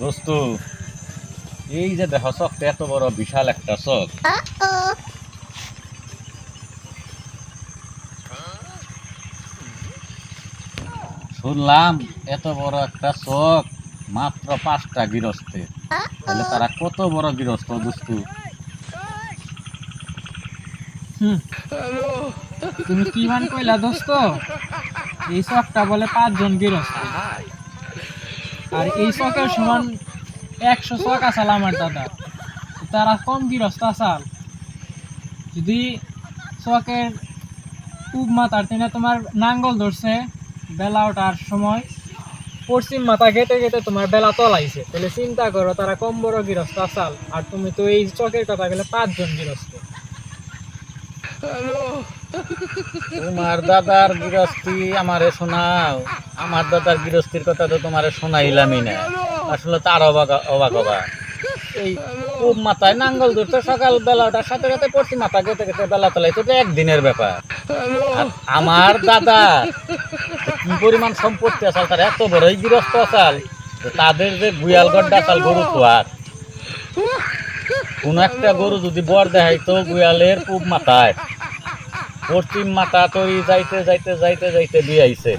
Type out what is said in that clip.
দোস্ত, এই যে দেখো চকটা এত বড় বিশাল একটা চক। শুনলাম এত বড় একটা চক, মাত্র পাঁচটা গৃহস্থের তাহলে তারা কত বড় গৃহস্থ, দোস্ত। তুমি কি মান কইলা, দোস্ত? এই চকটা বলে পাঁচজন গৃহস্থ। আর এই চকের সমান একশো চক আসাল আমার দাদা। তারা কম গৃহস্থ আসাল যদি চকের পূব মাথার টেনে তোমার নাঙ্গল ধরছে, বেলা ওঠার সময় পশ্চিম মাথা গেটে গেটে তোমার বেলা তলাইছে। তাহলে চিন্তা করো, তারা কম বড় গৃহস্থ আসাল আর তুমি তো এই চকের কথা গেলে পাঁচজন গৃহস্থ। তোমার দাদার গৃহস্থী আমারে শোনাও। আমার দাদার গৃহস্থির কথা তো তোমারে শোনাইলামই না। আসলে তার অবাক অবাক এই পূব মাথায় নাঙ্গল ধরতে সকাল বেলাটার সাথে সাথে পশ্চিম মাথা গেতে গেতে বেলা তোলাইতে তো একদিনের ব্যাপার। আমার দাদা কি পরিমাণ সম্পত্তি আসাল তার এত বড়ই গৃহস্থ আসাল তাদের যে গুয়াল গড্ডা আসাল গরু আর কোন একটা গরু যদি বর দেখাইতো গুয়ালের পূব মাথায়। পশ্চিম মাথা তৈরি যাইতে যাইতে যাইতে যাইতে দিয়ে আইছে।